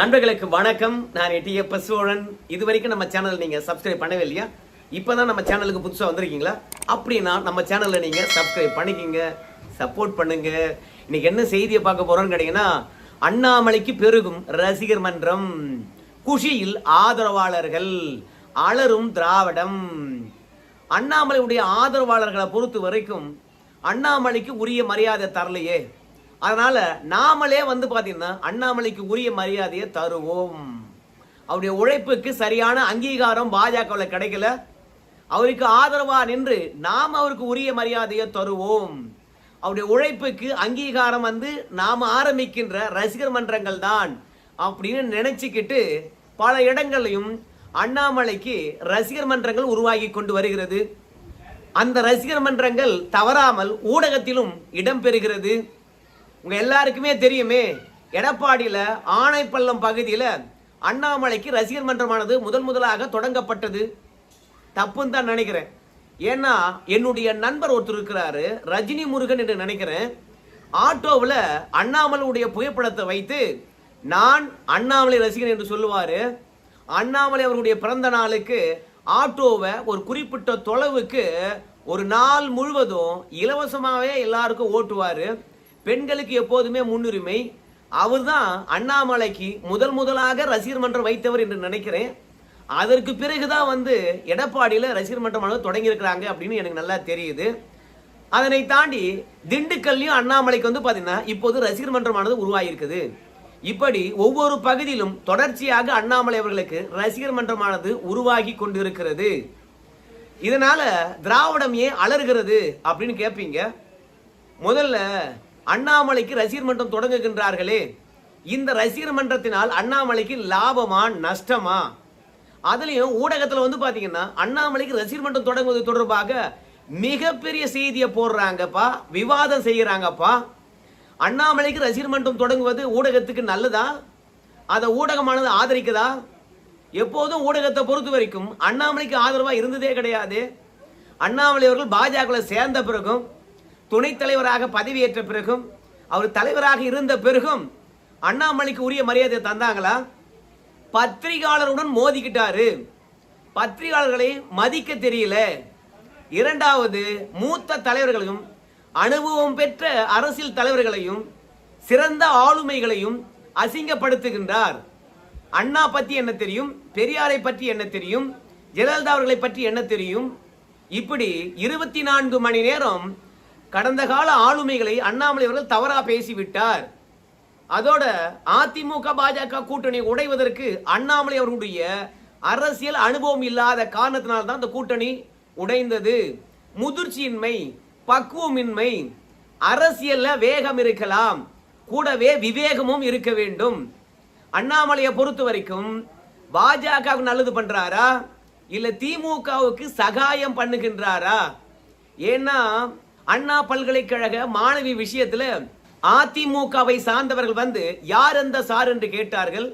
நண்பர்களுக்கு வணக்கம். நான் எட்டியப்ப சோழன் இது வரைக்கும் நம்ம சேனல் நீங்கள் சப்ஸ்கிரைப் பண்ணவே இல்லையா? இப்போ தான் நம்ம சேனலுக்கு புதுசாக வந்திருக்கீங்களா? அப்படின்னா நம்ம சேனலில் நீங்கள் சப்ஸ்கிரைப் பண்ணிக்கிங்க. சப்போர்ட் பண்ணுங்க. இன்னைக்கு என்ன செய்தியை பார்க்க போகிறோன்னு கேட்டீங்கன்னா அண்ணாமலைக்கு பெருகும் ரசிகர் மன்றம். குஷியில் ஆதரவாளர்கள். அலரும் திராவிடம். அண்ணாமலையுடைய ஆதரவாளர்களை பொறுத்த வரைக்கும் அண்ணாமலைக்கு உரிய மரியாதை தரலையே. அதனால நாமளே வந்து பார்த்தீங்கன்னா அண்ணாமலைக்கு உரிய மரியாதையை தருவோம். அவருடைய உழைப்புக்கு சரியான அங்கீகாரம் பாஜகவில் கிடைக்கல. அவருக்கு ஆதரவாக நின்று நாம் அவருக்கு உரிய மரியாதையை தருவோம். அவருடைய உழைப்புக்கு அங்கீகாரம் வந்து நாம் ஆரம்பிக்கின்ற ரசிகர் மன்றங்கள் தான் அப்படின்னு நினச்சிக்கிட்டு பல இடங்களையும் அண்ணாமலைக்கு ரசிகர் மன்றங்கள் உருவாகி கொண்டு வருகிறது. அந்த ரசிகர் மன்றங்கள் தவறாமல் ஊடகத்திலும் இடம்பெறுகிறது உங்க எல்லாருக்குமே தெரியுமே எடப்பாடியில் ஆனைப்பள்ளம் பகுதியில் அண்ணாமலைக்கு ரசிகர் மன்றமானது முதன் முதலாக தொடங்கப்பட்டது. தப்புன்னு தான் நினைக்கிறேன். ஏன்னா என்னுடைய நண்பர் ஒருத்தர் இருக்கிறாரு ரஜினி முருகன் என்று நினைக்கிறேன். ஆட்டோவில் அண்ணாமலையுடைய புகைப்படத்தை வைத்து நான் அண்ணாமலை ரசிகன் என்று சொல்லுவார். அண்ணாமலை அவருடைய பிறந்த நாளுக்கு ஆட்டோவை ஒரு குறிப்பிட்ட தொலைவுக்கு ஒரு நாள் முழுவதும் இலவசமாகவே எல்லாருக்கும் ஓட்டுவார். பெண்களுக்கு எப்போதுமே முன்னுரிமை. அவர்தான் அண்ணாமலைக்கு முதல் முதலாக ரசிகர் மன்றம் வைத்தவர் என்று நினைக்கிறேன். அதற்கு பிறகுதான் வந்து எடப்பாடியில் ரசிகர் மன்றமானது தொடங்கியிருக்கிறாங்க அப்படின்னு எனக்கு நல்லா தெரியுது. அதனை தாண்டி திண்டுக்கல்லையும் அண்ணாமலைக்கு வந்து பார்த்தீங்கன்னா இப்போது ரசிகர் மன்றமானது உருவாகியிருக்குது. இப்படி ஒவ்வொரு பகுதியிலும் தொடர்ச்சியாக அண்ணாமலை அவர்களுக்கு ரசிகர் மன்றமானது உருவாகி கொண்டிருக்கிறது. இதனால திராவிடம் ஏன் அலறுகிறது அப்படின்னு கேட்பீங்க முதல்ல அண்ணாமலைக்கு ரசிகர் மன்றம் தொடங்குகின்றார்களே. இந்த ரசிகர் மன்றத்தினால் அண்ணாமலைக்கு லாபமா நஷ்டமா? அதுலயும் ஊடகத்துல வந்து பாத்தீங்கன்னா அண்ணாமலைக்கு ரசிகர் மன்றம் தொடங்குவது தொடர்பாக மிகப்பெரிய செய்தியை போடுறாங்கப்பா விவாதம் செய்யறாங்கப்பா. அண்ணாமலைக்கு ரசிகர் மன்றம் தொடங்குவது ஊடகத்துக்கு நல்லதா? அதை ஊடகமானது ஆதரிக்குதா? எப்போதும் ஊடகத்தை பொறுத்த வரைக்கும் அண்ணாமலைக்கு ஆதரவா இருந்ததே கிடையாது. அண்ணாமலை அவர்கள் பாஜகவில் சேர்ந்த பிறகும் துணைத் தலைவராக பதவியேற்ற பிறகும் அவர் தலைவராக இருந்த பிறகும் அண்ணாமலைக்கு உரிய மரியாதை தந்தாங்களா? பத்திரிகையாளருடன் மோதிக்கிட்டாரு. பத்திரிகையாளர்களை மதிக்க தெரியல. இரண்டாவது மூத்த தலைவர்களையும் அனுபவம் பெற்ற அரசியல் தலைவர்களையும் சிறந்த ஆளுமைகளையும் அசிங்கப்படுத்துகின்றார். அண்ணா பற்றி என்ன தெரியும்? பெரியாரை பற்றி என்ன தெரியும்? ஜெயலலிதா அவர்களை பற்றி என்ன தெரியும்? இப்படி இருபத்தி நான்கு மணி நேரம் கடந்த கால ஆளுமைகளை அண்ணாமலை அவர்கள் தவறா பேசிவிட்டார். அதோட அதிமுக பாஜக கூட்டணி உடைவதற்கு அண்ணாமலை அவர்களுடைய அரசியல் அனுபவம் இல்லாத காரணத்தினால்தான் தான் அந்த கூட்டணி உடைந்தது. முதிர்ச்சியின்மை பக்குவமின்மை அரசியல்ல வேகம் இருக்கலாம் கூடவே விவேகமும் இருக்க வேண்டும். அண்ணாமலையை பொறுத்த வரைக்கும் பாஜகவுக்கு நல்லது பண்றாரா? இல்ல திமுகவுக்கு சகாயம் பண்ணுகின்றாரா? ஏன்னா அண்ணா பல்கலைக்கழக மாணவி விஷயத்துல அதிமுகவை சார்ந்தவர்கள் வந்து யார் எந்த சார் என்று கேட்டார்கள்?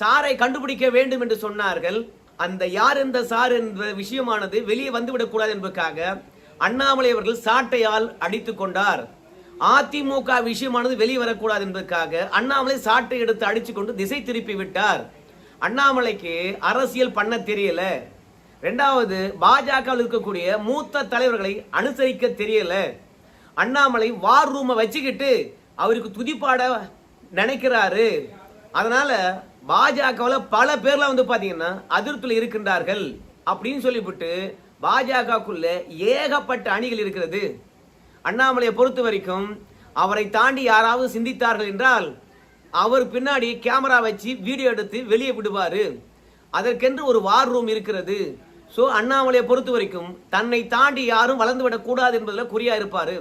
சாரை கண்டுபிடிக்க வேண்டும் என்று சொன்னார்கள். அந்த யார் எந்த சார் என்ற விஷயமானது வெளியே வந்துவிடக்கூடாது என்பதற்காக அண்ணாமலை அவர்கள் சாட்டையால் அடித்துக் கொண்டார். அதிமுக விஷயமானது வெளியே வரக்கூடாது என்பதற்காக அண்ணாமலை சாட்டை எடுத்து அடிச்சு கொண்டு திசை திருப்பி விட்டார். அண்ணாமலைக்கு அரசியல் பண்ண தெரியல. ரெண்டாவது பாஜகவில் இருக்கக்கூடிய மூத்த தலைவர்களை அனுசரிக்க தெரியல. அண்ணாமலை வார் ரூமை வச்சுக்கிட்டு அவருக்கு துதிப்பாட நினைக்கிறாரு. அதனால பாஜகவில் பல பேர்ல வந்து பார்த்தீங்கன்னா அதிருப்தியில் இருக்கின்றார்கள் அப்படின்னு சொல்லிவிட்டு பாஜகக்குள்ள ஏகப்பட்ட அணிகள் இருக்கிறது. அண்ணாமலையை பொறுத்த வரைக்கும் அவரை தாண்டி யாராவது சிந்தித்தார்கள் என்றால் அவர் பின்னாடி கேமரா வச்சு வீடியோ எடுத்து வெளியே விடுவார். அதற்கென்று ஒரு வார் ரூம் இருக்கிறது. ஸோ அண்ணாமலையை பொறுத்த வரைக்கும் தன்னை தாண்டி யாரும் வளர்ந்து விடக்கூடாது என்பதில் குறியா இருப்பார்.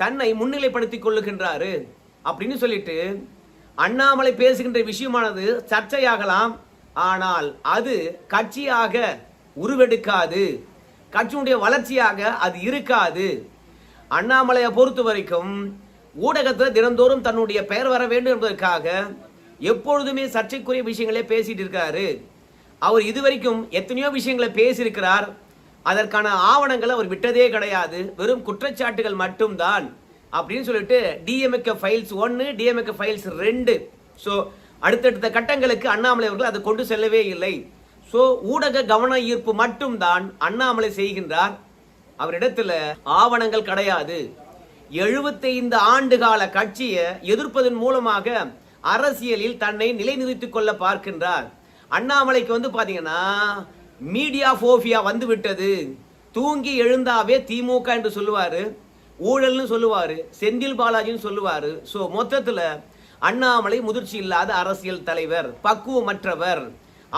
தன்னை முன்னிலைப்படுத்தி கொள்ளுகின்றாரு. அப்படின்னு சொல்லிட்டு அண்ணாமலை பேசுகின்ற விஷயமானது சர்ச்சையாகலாம். ஆனால் அது கட்சியாக உருவெடுக்காது. கட்சியினுடைய வளர்ச்சியாக அது இருக்காது. அண்ணாமலையை பொறுத்த வரைக்கும் ஊடகத்தில் தினந்தோறும் தன்னுடைய பெயர் வர வேண்டும் என்பதற்காக எப்பொழுதுமே சர்ச்சைக்குரிய விஷயங்களே பேசிட்டு இருக்காரு. அவர் இதுவரைக்கும் எத்தனையோ விஷயங்களை பேசியிருக்கிறார். அதற்கான ஆவணங்களை அவர் விட்டதே கிடையாது. வெறும் குற்றச்சாட்டுகள் மட்டும்தான். அப்படின்னு சொல்லிட்டு டிஎம்எக்க ஃபைல்ஸ் ஒன்று டிஎம்எக்க ஃபைல்ஸ் ரெண்டு. ஸோ அடுத்தடுத்த கட்டங்களுக்கு அண்ணாமலை அவர்கள் அதை கொண்டு செல்லவே இல்லை. ஸோ ஊடக கவன ஈர்ப்பு மட்டும்தான் அண்ணாமலை செய்கின்றார். அவரிடத்துல ஆவணங்கள் கிடையாது. எழுபத்தைந்து ஆண்டு கால கட்சியை எதிர்ப்பதன் மூலமாக அரசியலில் தன்னை நிலைநிறுத்திக் கொள்ள பார்க்கின்றார். அண்ணாமலைக்கு வந்து பார்த்தீங்கன்னா மீடியா ஃபோஃபியா வந்து விட்டது. தூங்கி எழுந்தாவே திமுக என்று சொல்லுவார் ஊழல்னு சொல்லுவார் செந்தில் பாலாஜின்னு சொல்லுவார். ஸோ மொத்தத்தில் அண்ணாமலை முதிர்ச்சி இல்லாத அரசியல் தலைவர் பக்குவமற்றவர்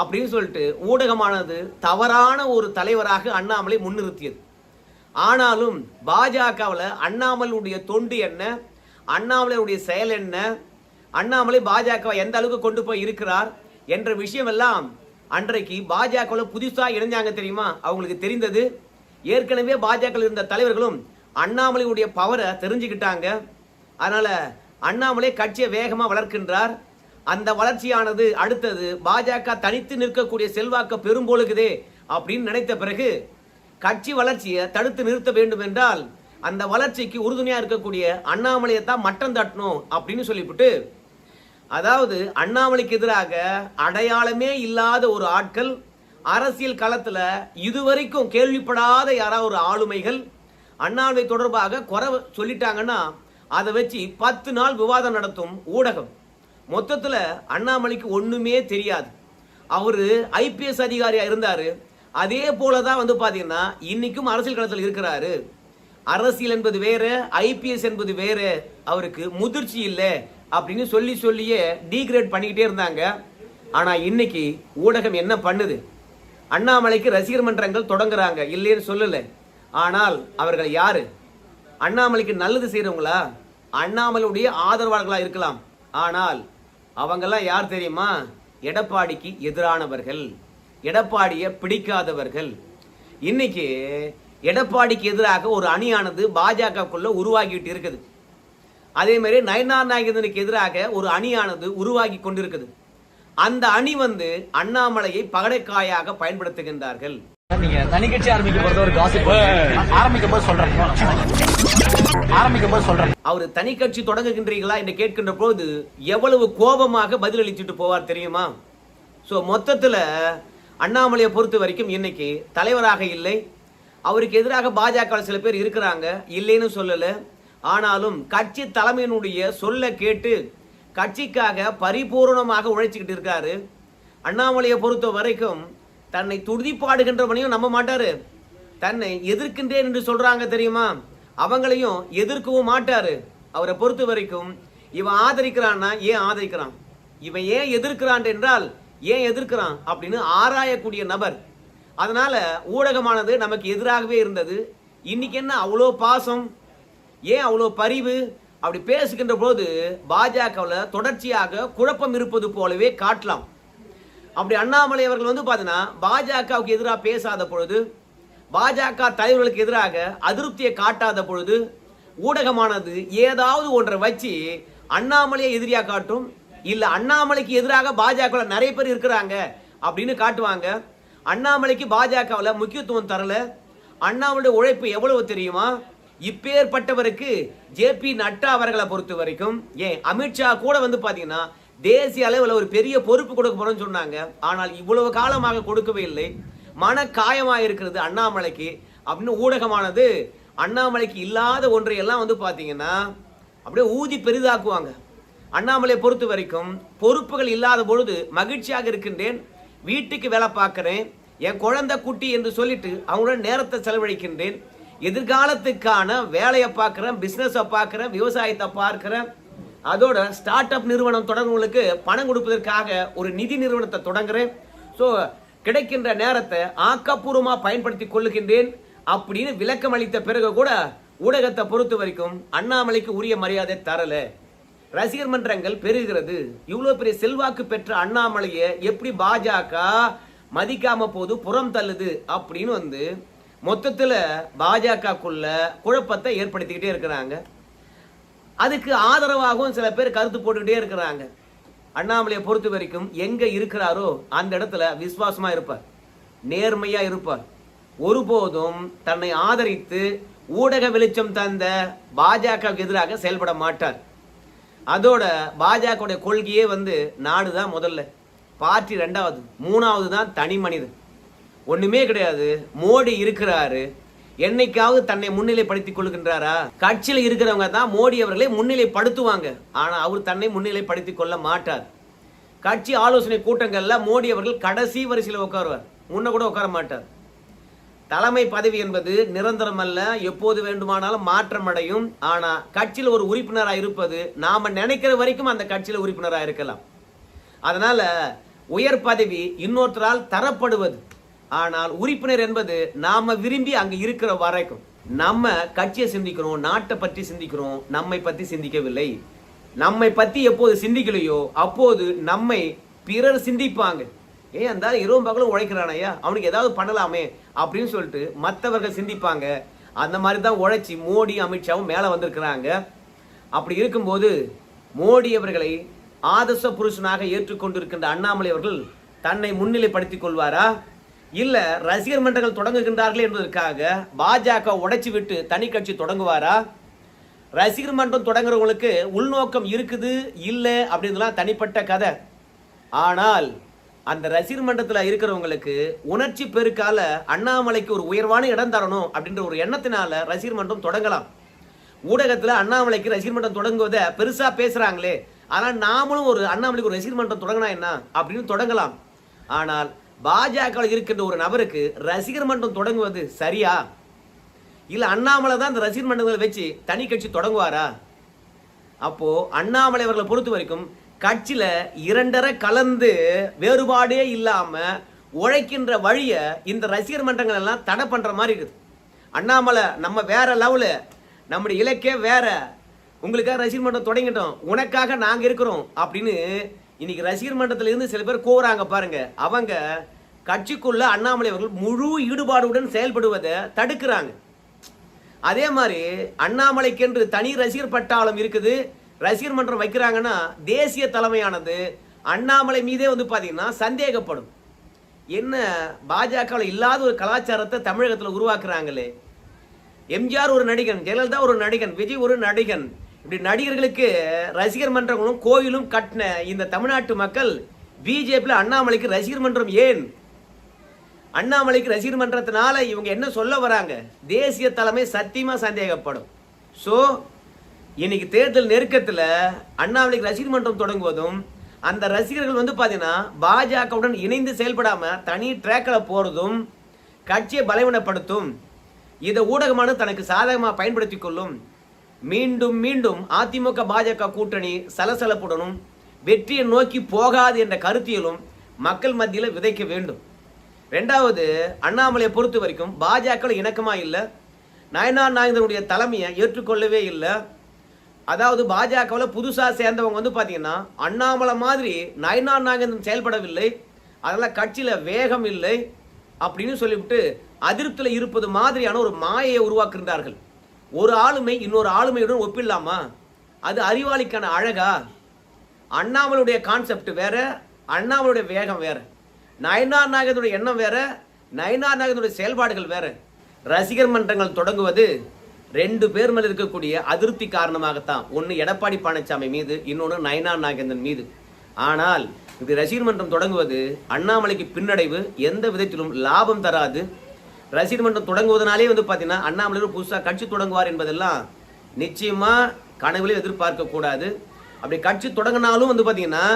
அப்படின்னு சொல்லிட்டு ஊடகமானது தவறான ஒரு தலைவராக அண்ணாமலை முன்னிறுத்தியது. ஆனாலும் பாஜகவில் அண்ணாமலையுடைய தொண்டு என்ன? அண்ணாமலையுடைய செயல் என்ன? அண்ணாமலை பாஜகவை எந்த அளவுக்கு கொண்டு போய் இருக்கிறார்? என்ற விஷயம் எல்லாம் அன்றைக்கு பாஜகவில் புதுசாக இணைஞ்சாங்க தெரியுமா? அவங்களுக்கு தெரிந்தது. ஏற்கனவே பாஜக இருந்த தலைவர்களும் அண்ணாமலையுடைய பவரை தெரிஞ்சுக்கிட்டாங்க. அதனால் அண்ணாமலை கட்சியை வேகமாக வளர்க்கின்றார். அந்த வளர்ச்சியானது அடுத்தது பாஜக தனித்து நிற்கக்கூடிய செல்வாக்க பெரும்போலுக்குதே அப்படின்னு நினைத்த பிறகு கட்சி வளர்ச்சியை தடுத்து நிறுத்த வேண்டும் என்றால் அந்த வளர்ச்சிக்கு உறுதுணையாக இருக்கக்கூடிய அண்ணாமலையை தான் மட்டம் தட்டணும் அப்படின்னு சொல்லிவிட்டு அதாவது அண்ணாமலைக்கு எதிராக அடையாளமே இல்லாத ஒரு ஆட்கள் அரசியல் களத்தில் இதுவரைக்கும் கேள்விப்படாத யாராவது ஒரு ஆளுமைகள் அண்ணாமலை தொடர்பாக குறை சொல்லிட்டாங்கன்னா அதை வச்சு பத்து நாள் விவாதம் நடத்தும் ஊடகம். மொத்தத்தில் அண்ணாமலைக்கு ஒன்றுமே தெரியாது. அவர் ஐபிஎஸ் அதிகாரியாக இருந்தார். அதே போலதான் வந்து பார்த்தீங்கன்னா இன்றைக்கும் அரசியல் களத்தில் இருக்கிறாரு. அரசியல் என்பது வேறு ஐபிஎஸ் என்பது வேறு அவருக்கு முதிர்ச்சி இல்லை அப்படின்னு சொல்லி சொல்லியே டீக்ரேட் பண்ணிக்கிட்டே இருந்தாங்க. ஆனால் இன்னைக்கு ஊடகம் என்ன பண்ணுது? அண்ணாமலைக்கு ரசிகர் மன்றங்கள் தொடங்குறாங்க. இல்லைன்னு சொல்லலை. ஆனால் அவர்கள் யார்? அண்ணாமலைக்கு நல்லது செய்கிறவங்களா அண்ணாமலையுடைய ஆதரவாளர்களாக இருக்கலாம். ஆனால் அவங்கெல்லாம் யார் தெரியுமா? எடப்பாடிக்கு எதிரானவர்கள். எடப்பாடியை பிடிக்காதவர்கள். இன்னைக்கு எடப்பாடிக்கு எதிராக ஒரு அணியானது பாஜகக்குள்ள உருவாகிட்டு இருக்குது. அதே மாதிரி நயனார் நாகேந்திரனுக்கு எதிராக ஒரு அணியானது உருவாகி கொண்டிருக்குது. அந்த அணி வந்து அண்ணாமலையை பகடைக்காயாக பயன்படுத்துகின்றார்கள். நீங்க தனி கட்சி ஆரம்பிக்க போறது ஒரு காசிப் ஆரம்பிக்கும் போது சொல்றேன். ஆரம்பிக்கும் போது சொல்றேன். அவர் தனி கட்சி தொடங்குகின்றீர்களா என்று கேட்கின்ற போது எவ்வளவு கோபமாக பதிலளிச்சுட்டு போவார் தெரியுமா? சோ மொத்தத்துல அண்ணாமலையை பொறுத்த வரைக்கும் இன்னைக்கு தலைவராக இல்லை. அவருக்கு எதிராக பாஜக சில பேர் இருக்கிறாங்க. இல்லைன்னு சொல்லல. ஆனாலும் கட்சி தலைமையினுடைய சொல்ல கேட்டு கட்சிக்காக பரிபூர்ணமாக உழைச்சிக்கிட்டு இருக்காரு. அண்ணாமலையை பொறுத்த வரைக்கும் தன்னை துடிப்பாடுகின்றவனையும் நம்ப மாட்டாரு. தன்னை எதிர்க்கின்றேன் என்று சொல்றாங்க தெரியுமா? அவங்களையும் எதிர்க்கவும் மாட்டாரு. அவரை பொறுத்த வரைக்கும் இவன் ஆதரிக்கிறான்னா ஏன் ஆதரிக்கிறான்? இவன் ஏன் எதிர்க்கிறான் என்றால் ஏன் எதிர்க்கிறான் அப்படின்னு ஆராயக்கூடிய நபர் அதனால் ஊடகமானது நமக்கு எதிராகவே இருந்தது. இன்றைக்கி என்ன அவ்வளோ பாசம்? ஏன் அவ்வளோ பரிவு? அப்படி பேசுகின்ற போது பாஜகவில் தொடர்ச்சியாக குழப்பம் இருப்பது போலவே காட்டலாம். அப்படி அண்ணாமலை அவர்கள் வந்து பார்த்தீங்கன்னா பாஜகவுக்கு எதிராக பேசாத பொழுது பாஜக தலைவர்களுக்கு எதிராக அதிருப்தியை காட்டாத பொழுது ஊடகமானது ஏதாவது ஒன்றை வச்சு அண்ணாமலையை எதிரியாக காட்டும்? இல்லை அண்ணாமலைக்கு எதிராக பாஜகவில் நிறைய பேர் இருக்கிறாங்க அப்படின்னு காட்டுவாங்க. அண்ணாமலைக்கு பாஜகவில் முக்கியத்துவம் தரல. அண்ணாமலையுடைய உழைப்பு எவ்வளவு தெரியுமா? இப்பேற்பட்டவருக்கு ஜே பி நட்டா அவர்களை பொறுத்த வரைக்கும் ஏன் அமித்ஷா கூட வந்து பார்த்தீங்கன்னா தேசிய அளவில் ஒரு பெரிய பொறுப்பு கொடுக்க போறோம்னு சொன்னாங்க. ஆனால் இவ்வளவு காலமாக கொடுக்கவே இல்லை. மன காயமாக இருக்கிறது அண்ணாமலைக்கு. அப்படின்னு ஊடகமானது அண்ணாமலைக்கு இல்லாத ஒன்றையெல்லாம் வந்து பார்த்தீங்கன்னா அப்படியே ஊதி பெரிதாக்குவாங்க. அண்ணாமலையை பொறுத்த வரைக்கும் பொறுப்புகள் இல்லாத பொழுது மகிழ்ச்சியாக இருக்கின்றேன். வீட்டுக்கு வேலை பார்க்குறேன் என் குழந்தை குட்டி என்று சொல்லிட்டு அவங்களோட நேரத்தை செலவழிக்கின்றேன். எதிர்காலத்துக்கான வேலையை பார்க்குறேன் பிஸ்னஸை பார்க்குறேன் விவசாயத்தை பார்க்குறேன். அதோட ஸ்டார்ட் அப் நிறுவனம் தொடங்குவங்களுக்கு பணம் கொடுப்பதற்காக ஒரு நிதி நிறுவனத்தை தொடங்குறேன். ஸோ கிடைக்கின்ற நேரத்தை ஆக்கப்பூர்வமாக பயன்படுத்தி கொள்ளுகின்றேன். அப்படின்னு விளக்கம் அளித்த பிறகு கூட ஊடகத்தை பொறுத்த வரைக்கும் அண்ணாமலைக்கு உரிய மரியாதை தரலை. ரசிகர் மன்றங்கள் பெறுகிறது இவ்வளவு பெரிய செல்வாக்கு பெற்ற அண்ணாமலையை எப்படி பாஜக மதிக்காம போது புறம் தள்ளுது அப்படின்னு வந்து மொத்தத்துல பாஜகக்குள்ள குழப்பத்தை ஏற்படுத்திக்கிட்டே இருக்கிறாங்க. அதுக்கு ஆதரவாகவும் சில பேர் கருத்து போட்டுக்கிட்டே இருக்கிறாங்க. அண்ணாமலையை பொறுத்த வரைக்கும் எங்க இருக்கிறாரோ அந்த இடத்துல விசுவாசமா இருப்பார். நேர்மையா இருப்பார். ஒருபோதும் தன்னை ஆதரித்து ஊடக வெளிச்சம் தந்த பாஜகவுக்கு எதிராக செயல்பட மாட்டார். அதோட பாஜகவுடைய கொள்கையே வந்து நாடு தான் முதல்ல. பார்ட்டி ரெண்டாவது மூணாவது தான் தனி மனிதன். ஒண்ணுமே கிடையாது. மோடி இருக்கிறாரு. என்னைக்காவது தன்னை முன்னிலைப்படுத்திக் கொள்கின்றாரா? கட்சியில் இருக்கிறவங்க தான் மோடி அவர்களை முன்னிலைப்படுத்துவாங்க. ஆனால் அவர் தன்னை முன்னிலைப்படுத்திக் கொள்ள மாட்டார். கட்சி ஆலோசனை கூட்டங்களில் மோடி அவர்கள் கடைசி வரிசையில் உட்காருவார். முன்ன கூட உட்கார மாட்டார். தலைமை பதவி என்பது நிரந்தரம் அல்ல எப்போது வேண்டுமானாலும் மாற்றம் அடையும் ஆனா கட்சியில் ஒரு உறுப்பினராக இருப்பது நாம நினைக்கிற வரைக்கும் அந்த கட்சியில் உறுப்பினராக இருக்கலாம். அதனால உயர் பதவி இன்னொருத்தரால் தரப்படுவது. ஆனால் உறுப்பினர் என்பது நாம விரும்பி அங்கே இருக்கிற வரைக்கும். நம்ம கட்சியை சிந்திக்கிறோம் நாட்டை பற்றி சிந்திக்கிறோம் நம்மை பற்றி சிந்திக்கவில்லை. நம்மை பற்றி எப்போது சிந்திக்கலையோ அப்போது நம்மை பிறர் சிந்திப்பாங்க. ஏன் அந்த இரவும் பகலும் உழைக்கிறானையா அவனுக்கு ஏதாவது பண்ணலாமே அப்படின்னு சொல்லிட்டு மற்றவர்கள் சிந்திப்பாங்க. அந்த மாதிரி தான் உழைச்சி மோடி அமித்ஷாவும் மேலே வந்திருக்கிறாங்க. அப்படி இருக்கும்போது மோடி அவர்களை ஆதர்ச புருஷனாக ஏற்றுக்கொண்டிருக்கின்ற அண்ணாமலை அவர்கள் தன்னை முன்னிலைப்படுத்திக் கொள்வாரா? இல்லை ரசிகர் மன்றங்கள் தொடங்குகின்றார்கள் என்பதற்காக பாஜக உடைச்சி விட்டு தனி கட்சி தொடங்குவாரா? ரசிகர் மன்றம் தொடங்குறவங்களுக்கு உள்நோக்கம் இருக்குது இல்லை அப்படின்றதுலாம் தனிப்பட்ட கதை. ஆனால் அந்த ரசிகர் மன்றத்தில் இருக்கிறவங்களுக்கு உணர்ச்சி பெருக்கால அண்ணாமலைக்கு ஒரு உயர்வான இடம் தரணும் அப்படின்ற ஒரு எண்ணத்தினால ரசிகர் மன்றம் தொடங்கலாம். ஊடகத்தில் அண்ணாமலைக்கு ரசிகர் மன்றம் தொடங்குவதை பெருசாக பேசுகிறாங்களே ஆனால் நாமளும் ஒரு அண்ணாமலைக்கு ஒரு ரசிகர் மன்றம் தொடங்கினா என்ன? அப்படின்னு தொடங்கலாம். ஆனால் பாஜக இருக்கின்ற ஒரு நபருக்கு ரசிகர் மன்றம் தொடங்குவது சரியா? இல்லை அண்ணாமலை தான் அந்த ரசிகர் மன்றங்களை வச்சு தனி கட்சி தொடங்குவாரா? அப்போது அண்ணாமலை அவர்களை பொறுத்த வரைக்கும் கட்சியில இரண்டரை கலந்து வேறுபாடே இல்லாம உழைக்கின்ற வழியை இந்த ரசிகர் மன்றங்கள் எல்லாம் தடை பண்ற மாதிரி இருக்குது. அண்ணாமலை நம்ம வேற லெவலு நம்முடைய இலக்கே வேற. உங்களுக்காக ரசிகர் மன்றம் தொடங்கிட்டோம். உனக்காக நாங்க இருக்கிறோம் அப்படின்னு இன்னைக்கு ரசிகர் மன்றத்துல இருந்து சில பேர் கூவுறாங்க பாருங்க. அவங்க கட்சிக்குள்ள அண்ணாமலை அவர்கள் முழு ஈடுபாடுடன் செயல்படுவதை தடுக்கிறாங்க. அதே மாதிரி அண்ணாமலைக்கென்று தனி ரசிகர் பட்டாளம் இருக்குது. ரசிகர் மன்றம் வைக்கிறாங்கன்னா தேசிய தலைமையானது அண்ணாமலை மீதே வந்து பார்த்தீங்கன்னா சந்தேகப்படும். என்ன பாஜகவில் இல்லாத ஒரு கலாச்சாரத்தை தமிழகத்தில் உருவாக்குறாங்களே. எம்ஜிஆர் ஒரு நடிகன் ஜெயலலிதா ஒரு நடிகன் விஜய் ஒரு நடிகன். இப்படி நடிகர்களுக்கு ரசிகர் மன்றங்களும் கோயிலும் கட்டின இந்த தமிழ்நாட்டு மக்கள் பிஜேபியில் அண்ணாமலைக்கு ரசிகர் மன்றம் ஏன்? அண்ணாமலைக்கு ரசிகர் மன்றத்தினால இவங்க என்ன சொல்ல வராங்க? தேசிய தலைமை சத்தியமாக சந்தேகப்படும். ஸோ இன்னைக்கு தேர்தல் நெருக்கத்தில் அண்ணாமலைக்கு ரசிகர் மன்றம் தொடங்குவதும் அந்த ரசிகர்கள் வந்து பார்த்தீங்கன்னா பாஜகவுடன் இணைந்து செயல்படாமல் தனி ட்ராக்கில் போகிறதும் கட்சியை பலவீனப்படுத்தும் இதை ஊடகமான தனக்கு சாதகமாக பயன்படுத்தி கொள்ளும். மீண்டும் மீண்டும் அதிமுக பாஜக கூட்டணி சலசலப்புடனும் வெற்றியை நோக்கி போகாது என்ற கருத்தியலும் மக்கள் மத்தியில் விதைக்க வேண்டும். ரெண்டாவது அண்ணாமலையை பொறுத்த வரைக்கும் பாஜக இணக்கமாக இல்லை. நயனார் நாயந்தனுடைய தலைமையை ஏற்றுக்கொள்ளவே இல்லை. அதாவது பாஜகவில் புதுசாக சேர்ந்தவங்க வந்து பார்த்தீங்கன்னா அண்ணாமலை மாதிரி நயனார் நாகேந்திரன் செயல்படவில்லை. அதனால் கட்சியில் வேகம் இல்லை அப்படின்னு சொல்லிவிட்டு அதிருப்தியில் இருப்பது மாதிரியான ஒரு மாயையை உருவாக்குகின்றார்கள். ஒரு ஆளுமை இன்னொரு ஆளுமையுடன் ஒப்பிடலாமா? அது அறிவாளிக்கான அழகா? அண்ணாமலுடைய கான்செப்ட் வேற அண்ணாமலுடைய வேகம் வேற. நயனார் நாகேந்திரோட எண்ணம் வேற நயனார் நாகேந்திரோட செயல்பாடுகள் வேற. ரசிகர் மன்றங்கள் தொடங்குவது ரெண்டு பேர் மேல இருக்கக்கூடிய அதிருப்தி காரணமாகத்தான். ஒன்று எடப்பாடி பழனிசாமி மீது இன்னொன்று நயனா நாகேந்திரன் மீது. ஆனால் இது ரசிகர் மன்றம் தொடங்குவது அண்ணாமலைக்கு பின்னடைவு எந்த விதத்திலும் லாபம் தராது. ரசிகர் மன்றம் தொடங்குவதனாலே வந்து பார்த்தீங்கன்னா அண்ணாமலையில் புதுசாக கட்சி தொடங்குவார் என்பதெல்லாம் நிச்சயமா கனவுலையும் எதிர்பார்க்கக்கூடாது அப்படி கட்சி தொடங்கினாலும் வந்து பார்த்தீங்கன்னா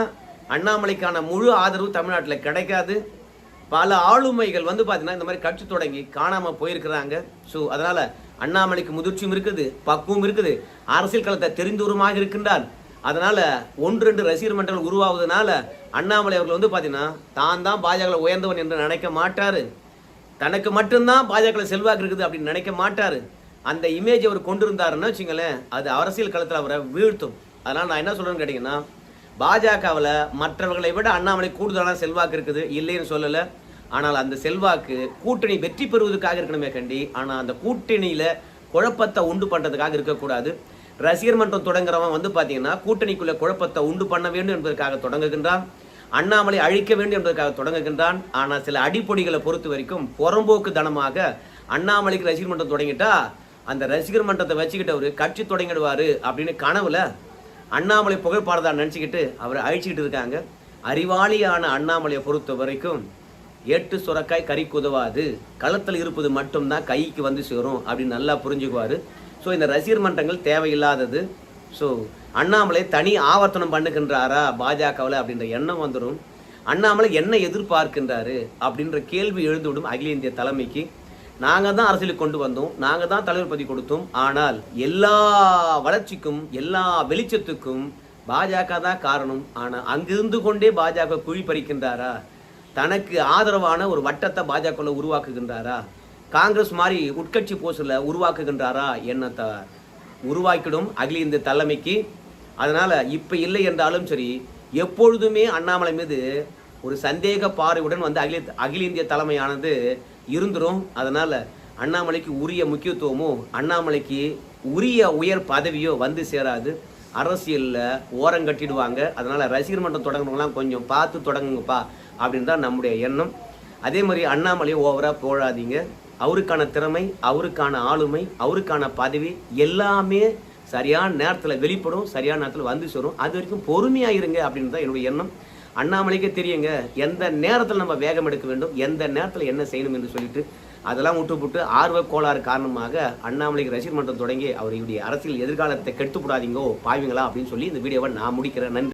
அண்ணாமலைக்கான முழு ஆதரவு தமிழ்நாட்டில் கிடைக்காது. பல ஆளுமைகள் வந்து பார்த்தீங்கன்னா இந்த மாதிரி கட்சி தொடங்கி காணாமல் போயிருக்கிறாங்க. ஸோ அதனால் அண்ணாமலைக்கு முதிர்ச்சியும் இருக்குது பக்குவம் இருக்குது. அரசியல் களத்தை தெரிந்தூரமாக இருக்கின்றார். அதனால ஒன்று ரெண்டு ரசிகர் மன்றங்கள் உருவாவதுனால அண்ணாமலை அவர்கள் வந்து பார்த்தீங்கன்னா தான் தான் பாஜகவில் உயர்ந்தவன் என்று நினைக்க மாட்டார். தனக்கு மட்டும்தான் பாஜக செல்வாக்கு இருக்குது அப்படின்னு நினைக்க மாட்டார். அந்த இமேஜ் அவர் கொண்டிருந்தாருன்னு வச்சுங்களேன் அது அரசியல் களத்தில் அவரை வீழ்த்தும். அதனால் நான் என்ன சொல்கிறேன்னு கேட்டிங்கன்னா பாஜகவில் மற்றவர்களை விட அண்ணாமலை கூடுதலான செல்வாக்கு இருக்குது. இல்லைன்னு சொல்லலை. ஆனால் அந்த செல்வாக்கு கூட்டணி வெற்றி பெறுவதற்காக இருக்கணுமே கண்டி. ஆனால் அந்த கூட்டணியில் குழப்பத்தை உண்டு பண்ணுறதுக்காக இருக்கக்கூடாது. ரசிகர் மன்றம் தொடங்குறவன் வந்து பார்த்தீங்கன்னா கூட்டணிக்குள்ளே குழப்பத்தை உண்டு பண்ண வேண்டும் என்பதற்காக தொடங்குகின்றான். அண்ணாமலை அழிக்க வேண்டும் என்பதற்காக தொடங்குகின்றான். ஆனால் சில அடிப்பொடிகளை பொறுத்த வரைக்கும் புறம்போக்கு தனமாக அண்ணாமலைக்கு ரசிகர் மன்றம் தொடங்கிட்டா அந்த ரசிகர் மன்றத்தை வச்சுக்கிட்ட அவரு கட்சி தொடங்கிடுவார் அப்படின்னு கனவுல அண்ணாமலை புகைப்பாடுதான் நினச்சிக்கிட்டு அவரை அழிச்சிக்கிட்டு இருக்காங்க. அறிவாளியான அண்ணாமலையை பொறுத்த வரைக்கும் ஏட்டு சுரக்காய் கறிக்கு உதவாது. களத்தில் இருப்பது மட்டும்தான் கைக்கு வந்து சேரும் அப்படின்னு நல்லா புரிஞ்சுக்குவார். ஸோ இந்த ரசிகர் மன்றங்கள் தேவையில்லாதது. ஸோ அண்ணாமலை தனி ஆவர்த்தனம் பண்ணுகின்றாரா பாஜகவில் அப்படின்ற எண்ணம் வந்துடும் அண்ணாமலை என்ன எதிர்பார்க்கின்றாரு அப்படின்ற கேள்வி எழுந்துவிடும் அகில இந்திய தலைமைக்கு. நாங்கள் தான் அரசியலுக்கு கொண்டு வந்தோம். நாங்கள் தான் தலைவர் பதி கொடுத்தோம். ஆனால் எல்லா வளர்ச்சிக்கும் எல்லா வெளிச்சத்துக்கும் பாஜக தான் காரணம். ஆனால் அங்கிருந்து கொண்டே பாஜக குழி பறிக்கின்றாரா? தனக்கு ஆதரவான ஒரு வட்டத்தை பாஜக உருவாக்குகின்றாரா? காங்கிரஸ் மாதிரி உட்கட்சி போஸ்டில் உருவாக்குகின்றாரா எண்ணத்தை உருவாக்கிடும் அகில இந்திய தலைமைக்கு? அதனால் இப்போ இல்லை என்றாலும் சரி எப்பொழுதுமே அண்ணாமலை மீது ஒரு சந்தேக பார்வையுடன் வந்து அகில அகில இந்திய தலைமையானது இருந்துடும் அதனால் அண்ணாமலைக்கு உரிய முக்கியத்துவமோ அண்ணாமலைக்கு உரிய உயர் பதவியோ வந்து சேராது. அரசியலில் ஓரம் கட்டிடுவாங்க. அதனால் ரசிகர் மன்றம் தொடங்குறவங்களாம் கொஞ்சம் பார்த்து தொடங்குங்கப்பா அப்படின்னு தான் நம்முடைய எண்ணம். அதே மாதிரி அண்ணாமலையை ஓவராக போடாதீங்க அவருக்கான திறமை அவருக்கான ஆளுமை அவருக்கான பதவி எல்லாமே சரியான நேரத்தில் வெளிப்படும் சரியான நேரத்தில் வந்து சேரும். அது வரைக்கும் பொறுமையாக இருங்க அப்படின்னு தான் என்னுடைய எண்ணம். அண்ணாமலைக்கே தெரியுங்க எந்த நேரத்தில் நம்ம வேகம் எடுக்க வேண்டும் எந்த நேரத்தில் என்ன செய்யணும் என்று சொல்லிட்டு அதெல்லாம் விட்டுப்புட்டு ஆர்வ கோளாறு காரணமாக அண்ணாமலைக்கு ரசிகர் மன்றம் தொடங்கி அவருடைய அரசியல் எதிர்காலத்தை கெடுத்து விடாதீங்கோ பாவீங்களா அப்படின்னு சொல்லி இந்த வீடியோவை நான் முடிக்கிறேன். நன்றி.